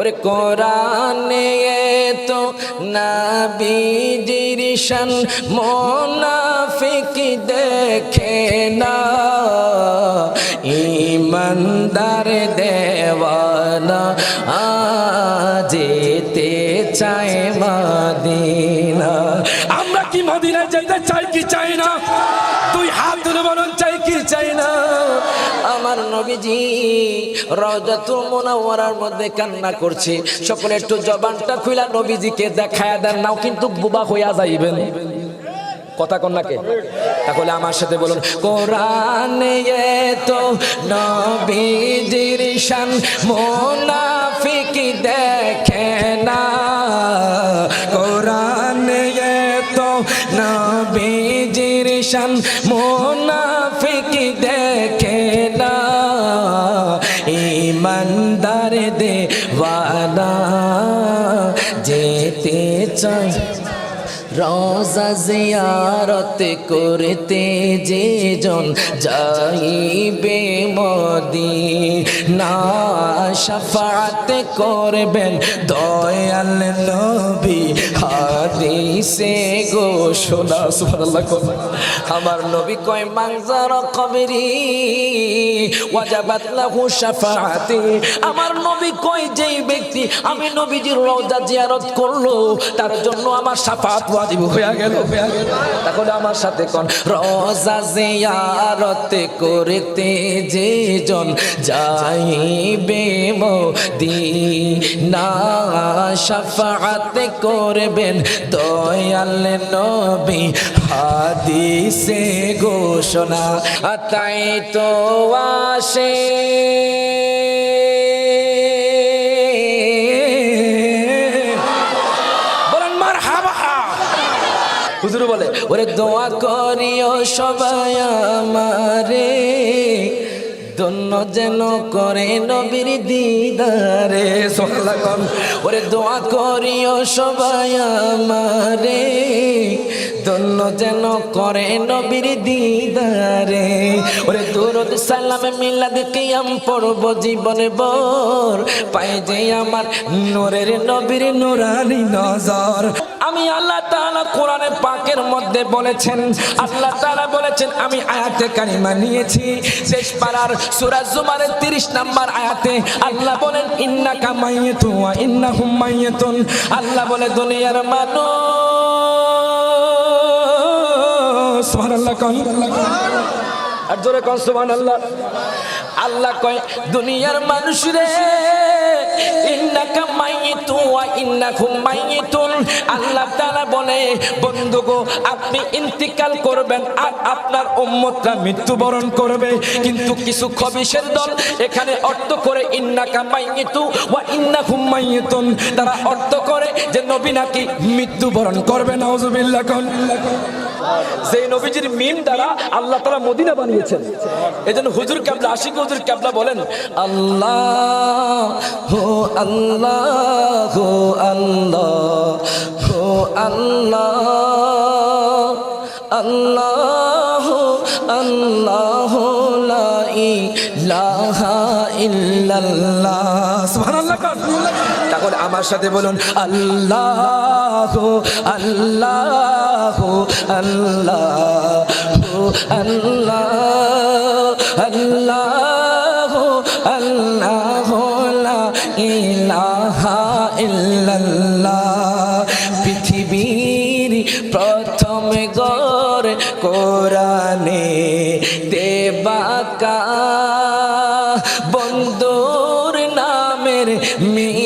ওরে কোরআনে তো নাবিজির শান, মোনাফিক দেখে না। ইমানদার দেওয়ানা যেতে চায় মাদিনা। আমরা কি মদিনায় যেতে চাই কি চাই না? নবীজি রজাতুল মুনাওয়ারার মধ্যে কান্না করছে। সকলে একটু জবানটা খুইলা নবীজিকে দেখায় দেন, নাও কিন্তু বুবা হইয়া যাইবেন। কথা কন্যাকে তাহলে আমার সাথে বলুন, কোরআনে তো নবীজির শান, মুনাফিক দেখে না। কোরআনে তো নবীজির শান, মুনাফিক দেখে যেতে চাই রোজা জিয়ারত করতে যে জন যাইবে মদি না শাফাত করবেন দয়াল নবী। হাদিসে ঘোষণা সুবহানাল্লাহ আমার নবী কয় মানজার কবরি, ওয়াজাবাত লাহু শাফাআতি আমার নবী কয়, যেই ব্যক্তি, আমি নবীজির রওজা জিয়ারত করল, তার জন্য আমার শাফাত ওয়াজিব হয়ে গেল। তাহলে আমার সাথে কোন রওজা জিয়ারত করতে যে জন যাইবে মদিনা? শাফাআত করবেন দয়াল নবী হাদিসে ঘোষণা তাই তো আসে। ওরে দোয়া করিও সবাই আমারে দন্য যেন করে নবীর দিদারে সকলা ওরে দোয়া করিও সবাই আমারে ধন্য যেন করে নবীর দিদারে। ওরে দুরুদ সালামে, মিলাদ কিয়াম পড়ব জীবনে বর পাই যে আমার নূরের নবীর নুরানি নজর। আমি আল্লাহ তাআলা কোরআনে পাকের মধ্যে বলেছেন, আল্লাহ তাআলা বলেছেন, আমি আয়াতে কারিমা নিয়েছি। শেষ পারার সূরা জুমারের 30 নাম্বার আয়াতে আল্লাহ বলেন, ইন্নাকা মাইয়াতু ওয়া ইন্নাহুম মাইয়াতুন। আল্লাহ বলে, দুনিয়ার মানুষ সুবহানাল্লাহ কোন। আর সুবহানাল্লাহ। আল্লাহ কয়, দুনিয়ার মানুষ রে আল্লাহ বন্ধু গো, আপনি করবেন আর আপনার মৃত্যুবরণ করবে। কিন্তু কিছু খবিশের দল এখানে অর্থ করে, ইন্নাকা মাইয়িতু ওয়া ইন্নাকুম মাইয়িতুন তারা অর্থ করে যে, নবী নাকি মৃত্যুবরণ করবে, নাউজুবিল্লাহ যে নবীজির মিম দ্বারা আল্লাহ তারা মদিনা বানিয়েছেন। এই জন্য হুজুর ক্যাবলা, আশিক হুজুর ক্যাবলা বলেন, আল্লাহ হো আল্লাহ হো আল্লাহ হো আল্লাহ আল্লাহ আল্লাহ লা ইলাহা ইল্লাল্লাহ। সুবহানাল্লাহ। আমার সাথে বলুন, আল্লাহ আল্লাহ আল্লাহ আল্লাহ আল্লাহ আল্লাহ, লা ইলাহা ইল্লাল্লাহ। পৃথিবীর প্রথম গড় কোরআনে দেবাকা, বন্ধুর নামের দ্বারা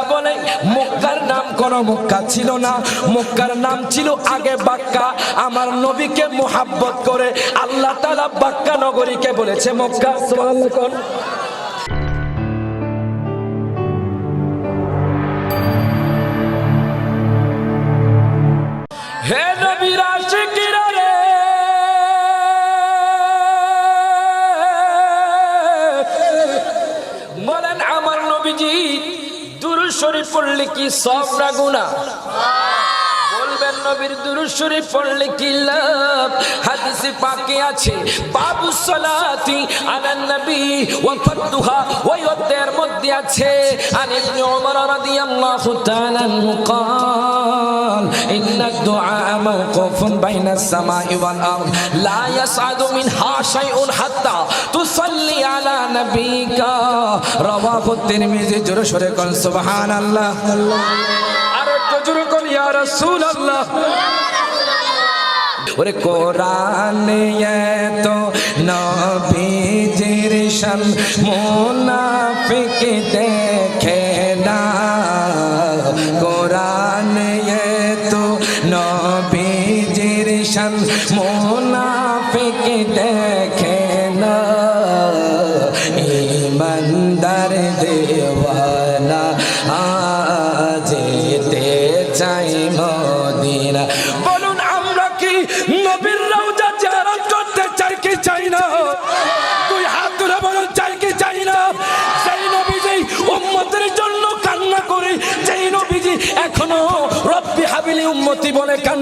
কোন মক্কা ছিল না। মক্কার নাম ছিল আগে বাক্কা। আমার নবীকে মোহাব্বত করে আল্লাহ তালা বাক্কা নগরীকে বলেছে মক্কা। সুবহানাল্লাহ পড়লে কি সব না গুণা বলবেন নবীর দুরুদ শরীফ পড়লে কি লাভ? হাদিসে পাকে আছে, বাবু সালাতি আলা নবী, ওয়া ফাদুহা অধ্যায়ের মধ্যে আছে। আন ইবনে ওমর রাদিয়াল্লাহু তাআলা আনহু قال إن الدعاء موقوف بين السماء والأرض لا يصعد منها شيء حتى تصلي على نبيك رواه الترمذي جرشر قال سبحان الله আর একটু জোরে কর ইয়া রাসূলুল্লাহ ওরে কোরআনে তো নবীজির শান মুনাফিক দেখে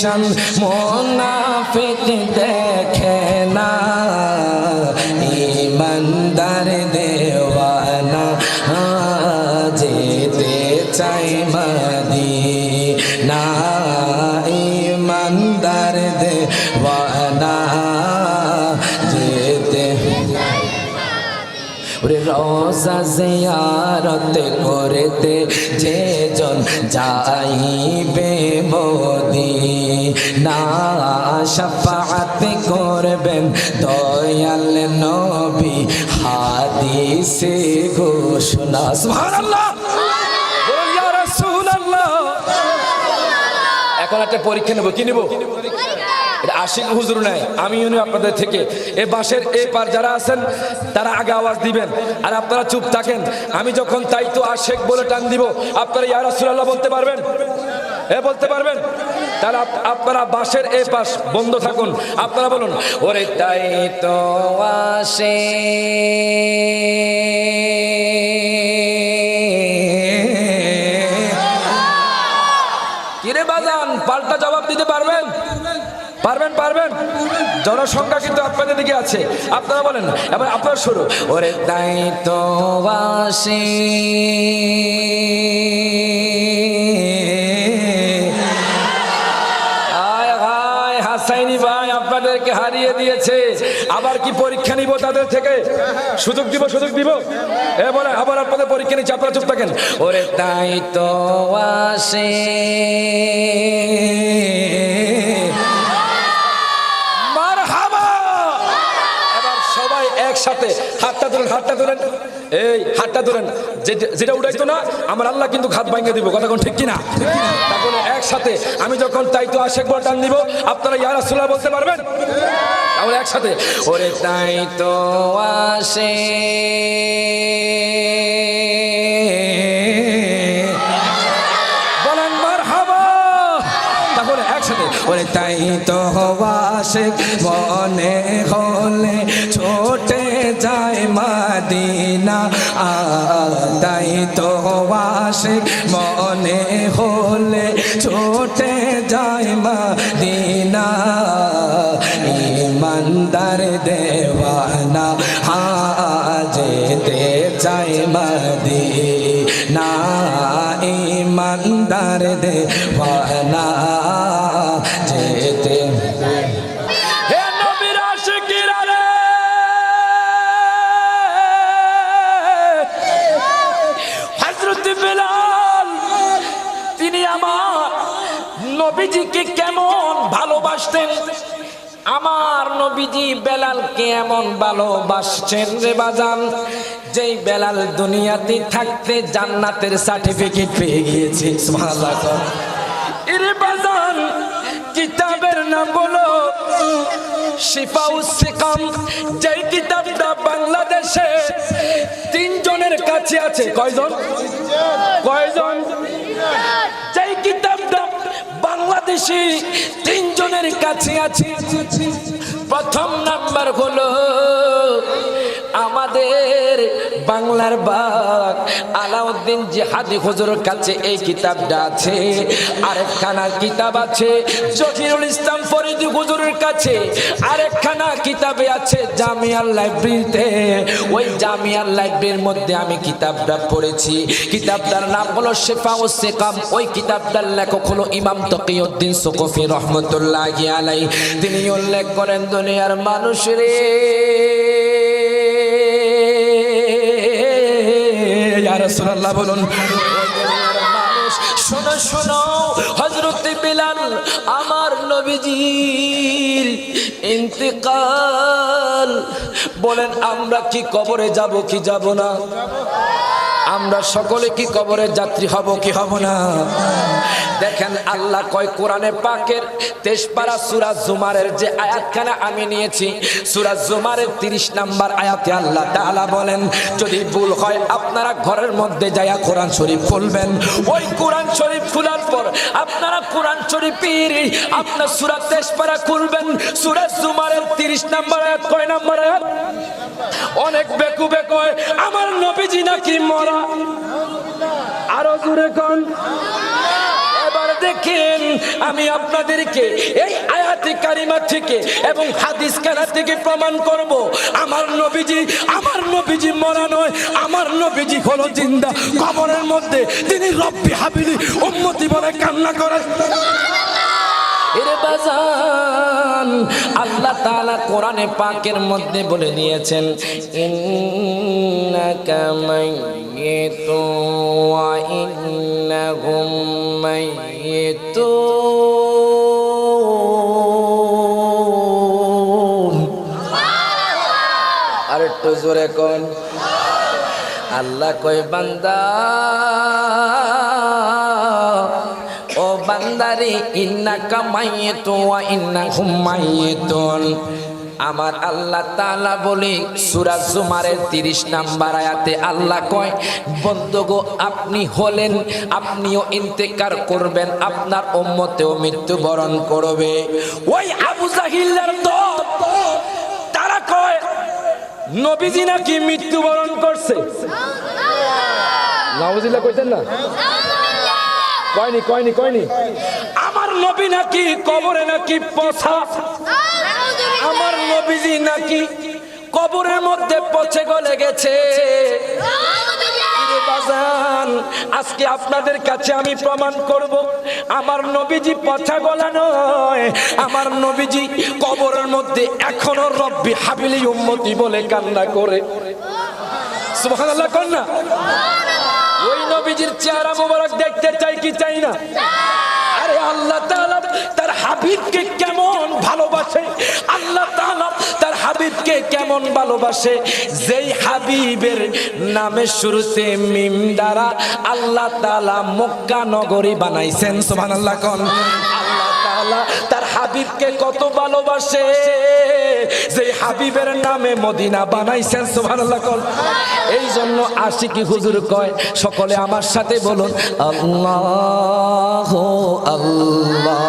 নবীজির শান মুনাফিক দেখে না। ইমানদার দেওয়ানা যেতে চাই মদিনা। ইমানদার দেওয়ানা যেতে ওরে রোজা জিয়ারত করতে যে জন যাইবে না শাফাত করবেন দয়াল নবী হাদিসে ঘোষণা। সুবহানাল্লাহ। এখন একটা পরীক্ষা নেব, কি নেব? এটা আশিক হুজুর নাই আমি আপনাদের থেকে। এ বাসের এ পার যারা আছেন, তারা আগে আওয়াজ দিবেন, আর আপনারা চুপ থাকেন। আমি যখন তাই তো আশেক বলে টান দিব, আপনারা ইয়া রাসূলুল্লাহ বলতে পারবেন? এ বলতে পারবেন? আপ- আপনারা বাসের এ পাশ বন্ধ থাকুন। আপনারা বলুন, ওরে তাই তো আসে। কিরে বাজান, পাল্টা জবাব দিতে পারবেন? পারবেন পারবেন? জনসংখ্যা কিন্তু আপনাদের দিকে আছে। আপনারা বলেন, এবার আপনার শুরু ওরে তাই তো বাসি নিব তাদের থেকে। সুযোগ দিব সুযোগ দিব। এ বলে, আবার আপনাদের পরীক্ষা নিচ্ছে, আপনারা চুপ থাকেন। ওরে তাই তো আসে। মারহাবা! এবার সবাই একসাথে হাতটা তুলেন হাতটা তুলেন। এই, হাতটা ধরেন। যেটা উঠাইতো না, আমার আল্লাহ কিন্তু ঘাত ভাঙিয়ে দিব। কথা ঠিক কিনা? একসাথে। আমি যখন তাই তো আশেক বল টান দিব আপনারা ইয়ারা রাসূলুল্লাহ বলতে পারবেন? তাহলে একসাথে। ওরে তাই তো আসে ওরে তাই তো আসে মনে হলে ছোটে যায় মাদিনা আ তাই তো আসে মনে হলে ছোটে যায় মাদিনা ইমানদার দেওয়ানা হাজেতে চাই মদিনা ইমানদার দেওয়ানা ভালোবাসতেন আমার নবীজি বেলালকে এমন ভালোবাসছেন রে বাজান, যেই বেলাল দুনিয়াতে থাকতে জান্নাতের সার্টিফিকেট পেয়ে গিয়েছে। এরে কিতাবের নাম বলো, শিফাউস সিকাম, যেই কিতাবটা বাংলাদেশে তিনজনের কাছে আছে। কয়জন? কয়জন? বাংলাদেশি তিনজনের কাছে আছে। প্রথম নাম্বার হলো বাংলার বাগ। আলাউদ্দিন জিহাদি হুজুরের কাছে এই কিতাবটা আছে। আরেকখানা কিতাব আছে জহিরুল ইসলাম ফরিদি হুজুরের কাছে। আরেকখানা কিতাবে আছে জামিয়ার লাইব্রেরিতে। ওই জামিয়ার লাইব্রেরির মধ্যে আমি কিতাবটা পড়েছি। কিতাবটার নাম হলো শেফা ও সেকাম। ওই কিতাবটার লেখক হলো ইমাম তকিউদ্দিন সুকফি রহমতুল্লাহ আলাই তিনি উল্লেখ করেন, দুনিয়ার মানুষ রে রাসূলুল্লাহ বলুন। শোনো শোনো হজরত বিলাল আমার নবীজির ইন্তেকাল। বলেন, আমরা কি কবরে যাব, কি যাব না? আমরা সকলে কি কবরে যাত্রী হব, কি হব না? দেখেন আল্লাহ কয়, কোরআনে পাকের তেজপাড়া সুরাজ জুমারের যে আয়াতখানা আমি নিয়েছি সুরাজ জুমারের তিরিশ নাম্বার আয়াতে আল্লাহ তাআলা বলেন, যদি ভুল হয় আপনারা ঘরের মধ্যে যায়া কোরআন শরীফ খুলবেন। ওই কোরআন শরীফ খোলার পর আপনারা কোরআন শরীফের আপনার সুরা তেজপাড়া খুলবেন। সুরাজ জুমারের তিরিশ নাম্বার আয়াত, কয় নাম্বার আয়াত? অনেক বেকু বেকয়, আমার নবীজি নাকি মরা? আরও জোরে কোন। দেখেন, আমি আপনাদেরকে এই আয়াতি কারিমা থেকে এবং হাদিস কানা থেকে প্রমাণ করব। আমার নবীজি আমার নবীজি মরা নয়, আমার নবীজি হলো জিন্দা। কবরের মধ্যে তিনি রব্বি হাবিলি উম্মতি বলে কান্না করে এরে বাজান আল্লাহ তাআলা কোরআনে পাকের মধ্যে বলে দিয়েছেন ইন্নাকা মাইয়িতু ওয়া ইন্নাহুম মাইয়িতুন আর একটু জোরে কোন? আল্লাহ কয় বান্দা ও বান্দারে ইন্না কামাইয়ে তো ইন্না ঘুমাইয়ে আমার আল্লাহ তাআলা বলি সূরা জুমারের 30 নাম্বার আয়াতে আল্লাহ কয় বন্ধগো আপনি হলেন আপনিও ইন্তেকার করবেন আপনার উম্মতেও মৃত্যুবরণ করবে। ওই আবু জাহিল্লার দল তারা কয় নবীজি নাকি মৃত্যুবরণ করছে? নাউজিল্লাহ কইতেন না। কয়নি কয়নি কয়নি? আমার নবী নাকি কবরে নাকি পচা আমার নবীজি নাকি কবরের মধ্যে পচে গলে গেছে? আজকে আপনাদের কাছে আমি প্রমাণ করব, আমার নবীজি পচা গলা নয়, আমার নবীজি কবরের মধ্যে এখনও রব্বি হাবিলি উম্মতি বলে কান্না করে। সুবহানাল্লাহ কন্যা ওই নবীজির চেহারা মোবারক দেখতে চাই। কি চাই না? আরে আল্লাহ তার হাবিবকে কেমন ভালোবাসে? আল্লাহ তার হাবিবকে কেমন ভালোবাসে? যেই হাবিবের নামে শুরুতে মিম দ্বারা আল্লাহ তাআলা মক্কা নগরী বানাইছেন সোহান আল্লাহ কন। আল্লাহ তার হাবিবকে কত ভালোবাসে? যে হাবিবের নামে মদিনা বানাইছেন, সুবহানাল্লাহ এই জন্য আশিকি হুজুর কয়, সকলে আমার সাথে বলুন আল্লাহ আল্লাহ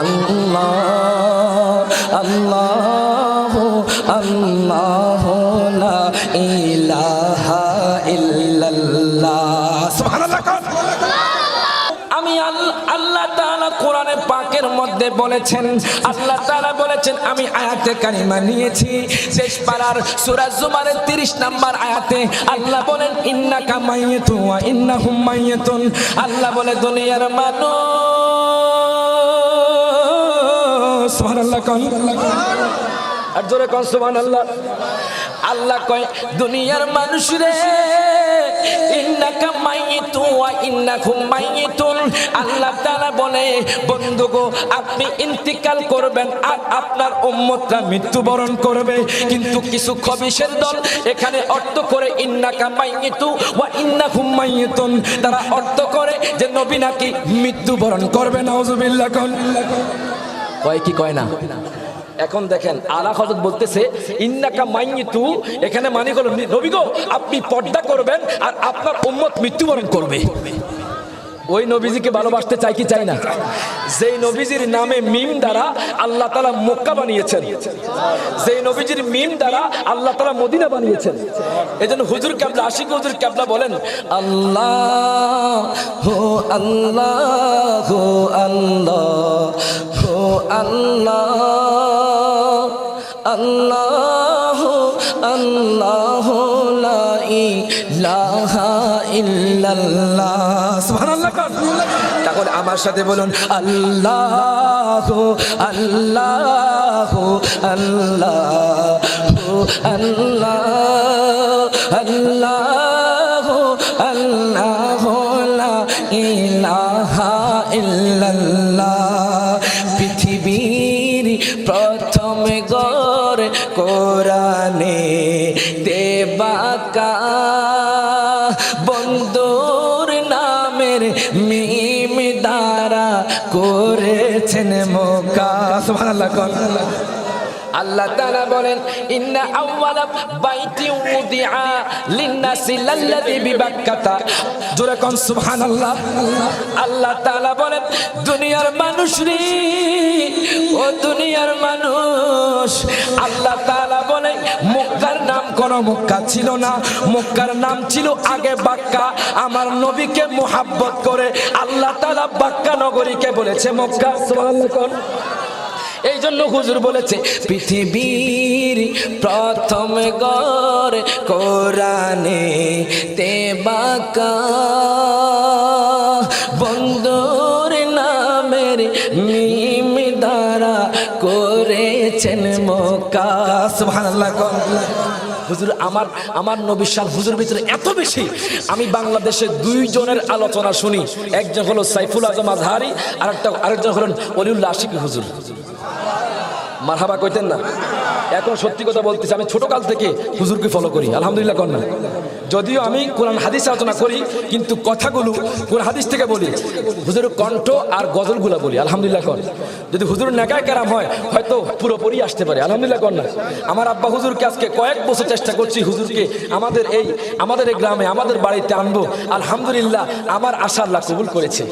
আল্লাহ আল্লাহ। মধ্যে বলেছেন, আল্লাহ তারা বলেছেন, আমি আয়াতে কারিমা নিয়েছি। শেষ পারার সূরা জুমারের 30 নাম্বার আয়াতে আল্লাহ বলেন, ইন্নাকা মাইয়াতুন ওয়া ইন্নাহুম মাইয়াতুন। আল্লাহ বলে, দুনিয়ার মানুষ। সুবহানাল্লাহ কোন আর জোরে কোন, সুবহানাল্লাহ। আল্লাহ কয়, দুনিয়ার মানুষ রে ইন্নাকা মাইয়িতু ওয়া ইন্নাকুম আল্লাহ আপনি ইন্তিকাল করবেন আর আপনার মৃত্যুবরণ করবে। কিন্তু কিছু খবিশের এখানে অর্থ করে, ইন্নাকা মাইয়িতু ওয়া ইন্নাকুম মাইয়িতুন। তারা অর্থ করে যে, নবী নাকি মৃত্যুবরণ করবে, নাউজুবিল্লাহ কয় কি কয় না? এখন দেখেন, আলা হজরত বলতেছে, ইন্নাকা মাইয়িতু এখানে মানে হলো, নবী গো, আপনি পর্দা করবেন আর আপনার উম্মত মৃত্যুবরণ করবে। ওই নবীজিকে ভালোবাসতে চাই কি চাই না? যেই নবীজির নামে মিম দ্বারা আল্লাহ তালা মক্কা বানিয়েছেন। যেই নবীজির মিম দ্বারা আল্লাহ তালা মদিনা বানিয়েছেন। এই জন্য হুজুর ক্যাবলা, আশিক হুজুর ক্যাবলা বলেন, আল্লাহ হো আল্লাহ হো আল্লাহ হো আল্লাহ আল্লাহ আল্লাহ তাহলে আমার সাথে বলুন আল্লাহ আল্লাহ আল্লাহ আল্লাহ আল্লাহ। আল্লাহ বলেন আল্লাহ তাআলা বলেন, দুনিয়ার মানুষ রে, ও দুনিয়ার মানুষ। আল্লাহ তাআলা বলেন, মক্কার নাম কোন মক্কা ছিল না। মক্কার নাম ছিল আগে বাক্কা। আমার নবীকে মোহাব্বত করে আল্লাহ তাআলা বাক্কা নগরীকে বলেছে মক্কা। সুবহানাল্লাহ এই জন্য হুজুর বলেছে, পৃথিবীর প্রথম গর কোরআনে তে বাকা বন্ধুর নামের মিম দ্বারা করেছেন হুজুর, আমার আমার নবী শান হুজুর ভিতরে এত বেশি। আমি বাংলাদেশে দুইজনের আলোচনা শুনি। একজন হলো সাইফুল আজম আজহারি আর একটা আরেকজন হলেন অলিউল্লাহ আশিক হুজুর। মারহাবা কইতেন না। এখন সত্যি কথা বলতেছি, আমি ছোট কাল থেকে হুজুরকে ফলো করি, আলহামদুলিল্লাহ না। যদিও আমি কোরআন হাদিস আলোচনা করি, কিন্তু কথাগুলো কোরআন হাদিস থেকে বলি, হুজুরের কণ্ঠ আর গজলগুলো বলি, আলহামদুলিল্লাহ কর। যদি হুজুর নেকায় কেরাম হয়, হয়তো পুরোপুরি আসতে পারে, আলহামদুলিল্লাহ না। আমার আব্বা হুজুরকে আজকে কয়েক বছর চেষ্টা করছি হুজুরকে আমাদের এই আমাদের এই গ্রামে, আমাদের বাড়িতে আনব, আলহামদুলিল্লাহ আমার আশা আল্লাহ কবুল করেছে।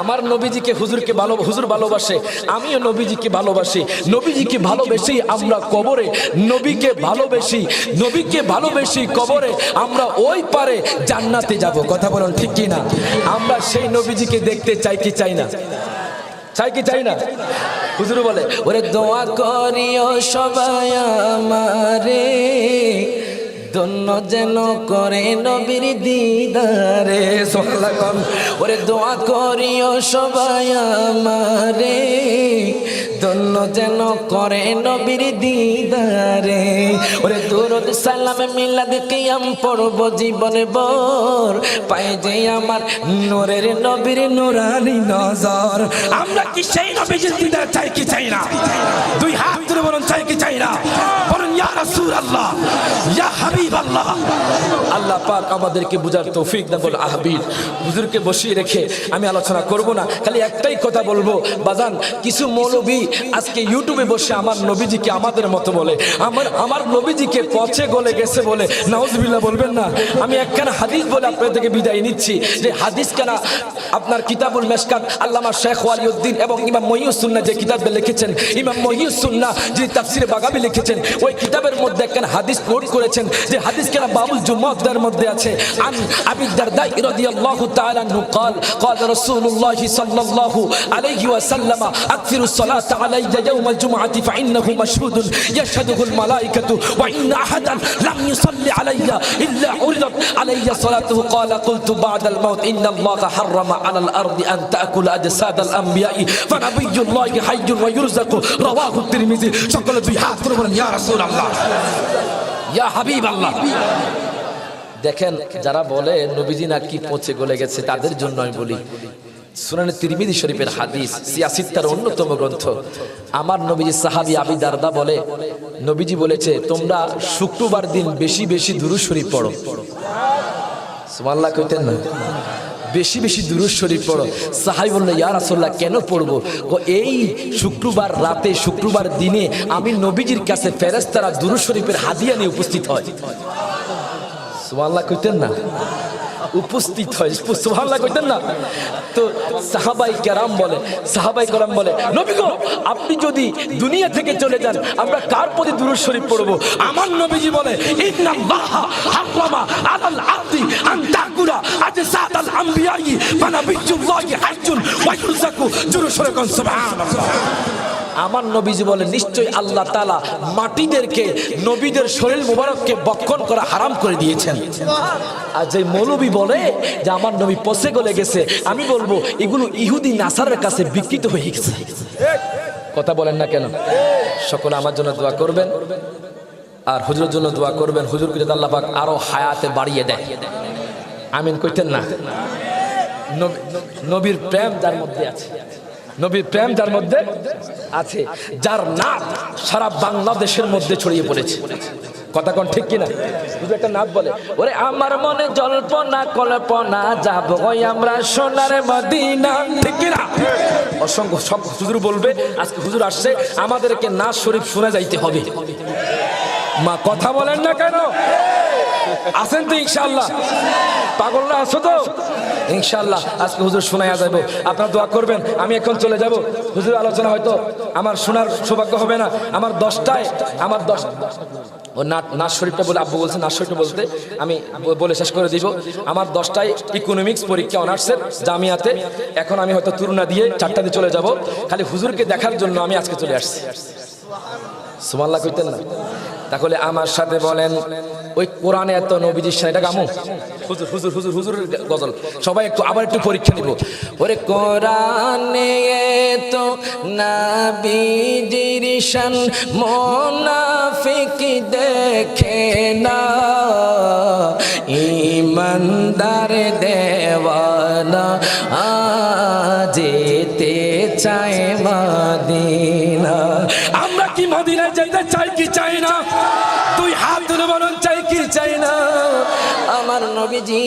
আমার নবীজিকে হুজুরকে ভালো, হুজুর ভালোবাসে, আমিও নবীজিকে ভালোবাসি, নবীজিকে ভালোবেসেই আমরা কবরে, নবীকে ভালোবেসি নবীকে ভালোবেসি কবরে, আমরা ওই পারে জান্নাতে যাব। কথা বলুন ঠিক কি না আমরা সেই নবীজিকে দেখতে চাই কি চাই না? চাই কি চাই না? হুজুর বলে, ওরে দোয়া করিও সবাই আমারে ধন্য যেন করে নবীর দিদারে। ওরে দোয়া করিও সবাই আমারে ধন্য যেন করে নবীর দিদারে। ওরে দূরত সালামে মিলাদ কিয়াম পড়ব জীবনে বর পায়ে যে আমার নূরের নবীর নুরানি নজর। আমরা কি সেই নবীর দিদার চাই কি চাই না? দুই হাত তুলে বলুন, চাই কি চাই না? আল্লাহ পাক আমাদেরকে বুঝার তৌফিক দেন বল আহবির হুজুরকে বসিয়ে রেখে আমি আলোচনা করব না, খালি একটাই কথা বলব। বাজান, কিছু মৌলবী আজকে ইউটিউবে বসে আমার নবীজিকে আমাদের মতো বলে, আমার আমার নবীজিকে পচে গলে গেছে বলে, নাউজবিল্লাহ বলবেন না? আমি একখানা হাদিস বলে আপনাদের থেকে বিদায় নিচ্ছি, যে হাদিস কেনা আপনার কিতাবুল মেশকাত আল্লামা শেখ ওয়ালিউদ্দিন এবং ইমাম মহিউসুন্না যে কিতাবে লিখেছেন, ইমাম মহিউসুন্না যে তাফসিরে বাগাবি লিখেছেন, ওই কিতাবের মধ্যে একখানা হাদিস নোট করেছেন যে হাদিস কেনা বাবুল জুম্মাদের মধ্যে আছে আন আবি দারদা রাদিয়াল্লাহু তাআলা আনহু قال قال رسول الله صلى الله عليه وسلم اكثر الصلاه علي يوم الجمعه فانه مشهود يشهده الملائكه وان احدا لم يصلي علي الا عرضت علي صلاته قال قلت بعد الموت ان الله حرم على الارض ان تاكل اجساد الانبياء فنبي الله حي ويرزق رواه الترمذي সকলে দুই হাত করে বলেন ইয়া দেখেন, যারা বলে নবীজি নাকি পচে গলে গেছে, তাদের জন্য আমি বলি, সুনানি তিরমিদি শরীফের হাদিস, সিয়াসিত্তার অন্যতম গ্রন্থ। আমার নবীজি সাহাবি আবি দারদা বলে, নবীজি বলেছে, তোমরা শুক্রবার দিন বেশি বেশি দুরু শরীফ পড়ো। সুমাল্লাহ কইতেন না। বেশি বেশি দুরুজ শরীফ পড়ো। সাহাই বলল, ইয়া আসল্লাহ কেন পড়ব? ও এই শুক্রবার রাতে, শুক্রবার দিনে আমি নবীজির কাছে ফেরেস্তারা দুরুজ শরীফের হাদিয়া নিয়ে উপস্থিত হয়। সোয়াল্লাহ কইতেন না। উপস্থিত হয় সুবহানাল্লাহ কইতেন না? তো সাহাবাই কেরাম বলে, সাহাবাই কেরাম বলে, নবী গো, আপনি যদি দুনিয়া থেকে চলে যান, আমরা কার প্রতি দুরুদ শরীফ পড়ব? আমার নবীজি বলে ইন্নাল্লাহা হারামা আলাল আবদি আন তাকুরা আজসাদাল আমবিয়াই সুবহানাল্লাহ। আমার নবীজি বলে নিশ্চয়ই আল্লাহ তালা মাটিদেরকে, নবীদের শরীর মুবারককে বক্ষণ করা হারাম করে দিয়েছেন। আর যে মৌলবী বলে যে, আমার নবী পচে গলে গেছে। আমি বলব, এগুলো ইহুদি নাসারের কাছে বিকৃত হয়ে গেছে। কথা বলেন না কেন? সকলে আমার জন্য দোয়া করবেন। আর হুজুরের জন্য দোয়া করবেন। হুজুরকে যাতে আল্লাহ পাক আরও হায়াতে বাড়িয়ে দেয়। আমিন কইতেন না? নবীর প্রেম যার মধ্যে আছে। নবীর প্রেম যার মধ্যে আছে, যার নাম সারা বাংলাদেশের মধ্যে ছড়িয়ে পড়েছে। কথা কোন ঠিক কিনা? শুধু একটা নাচ বলে, ওরে আমার মনে জল্পনা, কল্পনা যাব ওই আমরা সোনার মদিনা। ঠিক কিনা? অসংখ্য, সব হুজুর বলবে, আজকে হুজুর আসছে, আমাদেরকে নাচ শরীফ শুনে যাইতে হবে। মা, কথা বলেন না কেন? আছেন তো ইনশাল্লাহ পাগলরা আছো তো? ইনশাল্লাহ আজকে হুজুর শোনায়া যাবে আপনারা দোয়া করবেন, আমি এখন চলে যাব। হুজুর আলোচনা হয়তো আমার শোনার সৌভাগ্য হবে না। আমার দশটায়, আমার দশ ও নাট নাচ শরীফটা বলে আব্বু বলছে, নাচ শরীফটা বলতে আমি বলে শেষ করে দিব। আমার দশটায় ইকোনমিক্স পরীক্ষা অনার্সের জামিয়াতে। এখন আমি হয়তো তুরুনা দিয়ে চারটা দিয়ে চলে যাব। খালি হুজুরকে দেখার জন্য আমি আজকে চলে আসছি। সুমাল্লা কইতেন না। তাহলে আমার সাথে বলেন ওই কোরআনে এত নবীজির সাথে এটা গামু? হুজুর হুজুর হুজুর হুজুর গজল। সবাই একটু আবার একটু পরীক্ষা নিব। ওরে কোরআনে তো নবীজির শান মোনাফিক দেখে না। ইমানদার দেওয়ানা যেতে চায় মাদিনা। মদিনায় যেতে চাই কি চাই না? তুই হাত ধরে বলুন, চাই কি চাই না? আমার নবীজি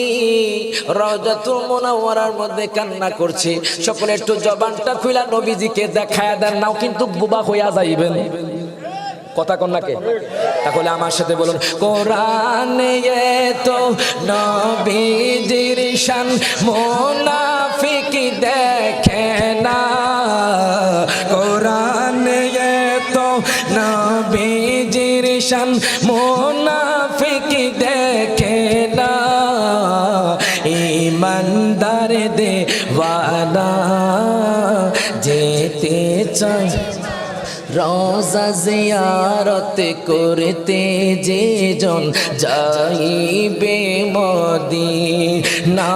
রজাতুল মুনাওয়ারার মধ্যে কান্না করছে। সকলে একটু জবানটা খুইলা নবীজিকে দেখায় দেন, নাও কিন্তু বুবা হইয়া যাইবেন। কথা কন্যাকে তাহলে আমার সাথে বলুন, কোরআনে তো নবীজির শান, মুনাফিক দেখে না। নবীজির শান মুনাফিক দেখে না। ইমানদার দেওয়ানা যেতে চাই। রোজা জিয়ারত করতে যে জন যাইবে মদি না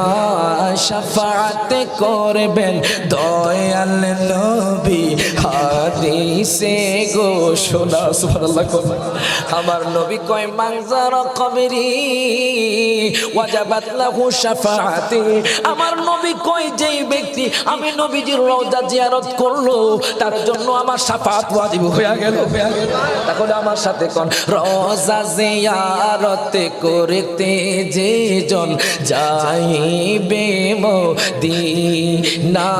শাফাত করবেন দয়াল নবী হাদিসে ঘোষণা সুবহানাল্লাহ কয়। আমার নবী কয় মানজার কবরি, ওয়াজাবাত লাহু শাফাআতি আমার নবী কয়, যেই ব্যক্তি আমি নবীজির রওজা জিয়ারত করল, তার জন্য আমার শাফাত ওয়াজিব হয়ে গেল। তাহলে আমার সাথে কোন রওজা জিয়ারত করতে যে জন যাইবে মদিনা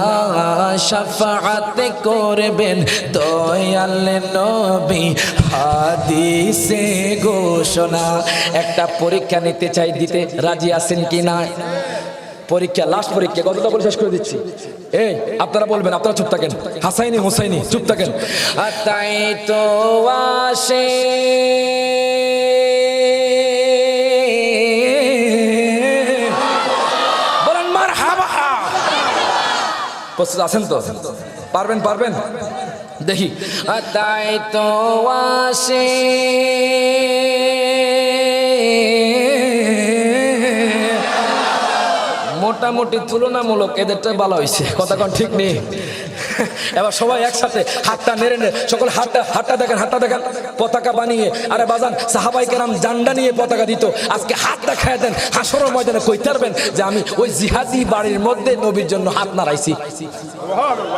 শাফাআত করবেন দয়াল নবী। হাদিসে ঘোষণা। একটা পরীক্ষা নিতে চাই, দিতে রাজি আছেন কি না? পরীক্ষা লাস্ট পরীক্ষা কতটা করে শেষ করে দিচ্ছি? এই, আপনারা বলবেন, আপনারা চুপ থাকেন। হাসাইনি হোসাইনি চুপ থাকেন। তাই তো আসে প্রস্তুত আছেন তো? পারবেন পারবেন? দেখি। তাই তো আসে। মোটামুটি তুলনামূলক এদেরটা ভালো হয়েছে কথা কোন ঠিক নেই। এবার সবাই একসাথে হাতটা নেড়ে নেড়ে সকল হাতটা হাতটা দেখেন হাতটা দেখেন। পতাকা বানিয়ে। আরে বাজান, সাহাবাই কেরাম জান্ডা নিয়ে পতাকা দিত। আজকে হাতটা খায় দেন হাসর ময়দানে কই পারবেন যে আমি ওই জিহাদি বাড়ির মধ্যে নবীর জন্য হাত নাড়াইছি।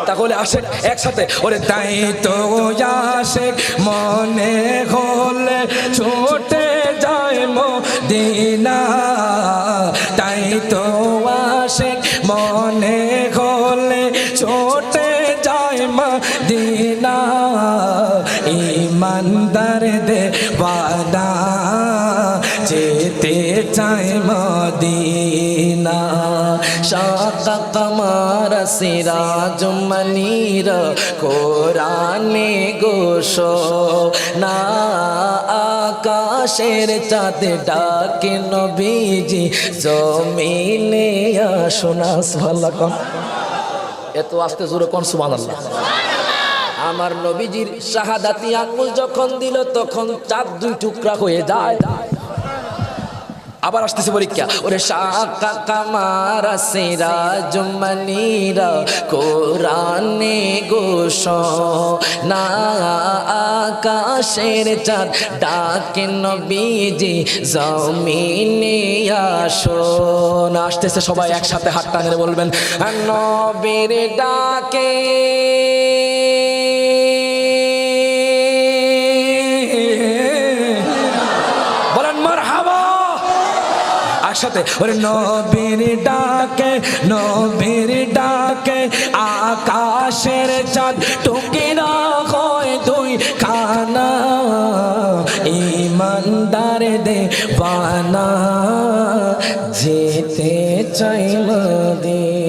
তাহলে আসেন একসাথে। ওরে তাই তো আসে, মনে হলে ইমানদার দে বাদা যেতে চাই মদিনা শাকা কামার সিরাজ মনির কোরআনে গোস না আকাশের চাঁদ ডাকে নবীজি জমিনে আসোনা সাল্লাহ এত আস্তে জোরে কোন সুবহানাল্লাহ? আমার নবীজির শাহাদাতি আঙ্গুল যখন দিল, তখন চাঁদ দুই টুকরা হয়ে যায়। আবার আসতেছে পরীক্ষা। ওরে শাকা কামারা, সেরা জুমানিরা কোরআনে গোস না আকাশের চাঁদ ডাকে নবীজি, জমিনে আসো। আসতেছে সবাই একসাথে হাত টানে বলবেন নবীর ডাকে একসাথে ওরে নবীর ডাকে নবীর ডাকে, আকাশের চাঁদ টুকিরা হয় দুই খানা ইমানদার দে বানা যেতে চাই মদিনা